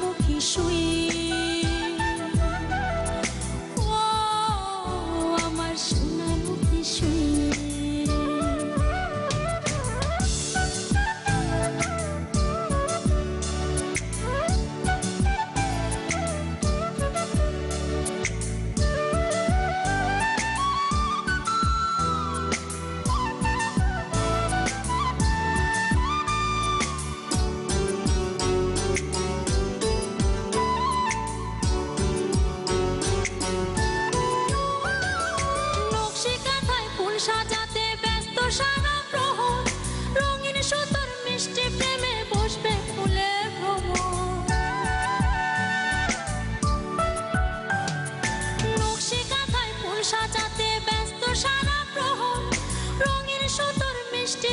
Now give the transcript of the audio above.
木皮树影。সাজাতে ব্যস্ত সারা প্রহর। রঙিন সুতোর মিষ্টি প্রেমে বসবে ফুলে নকশি কাঁথায় ফুল সাজাতে ব্যস্ত সারা প্রহর। রঙিন সুতোর মিষ্টি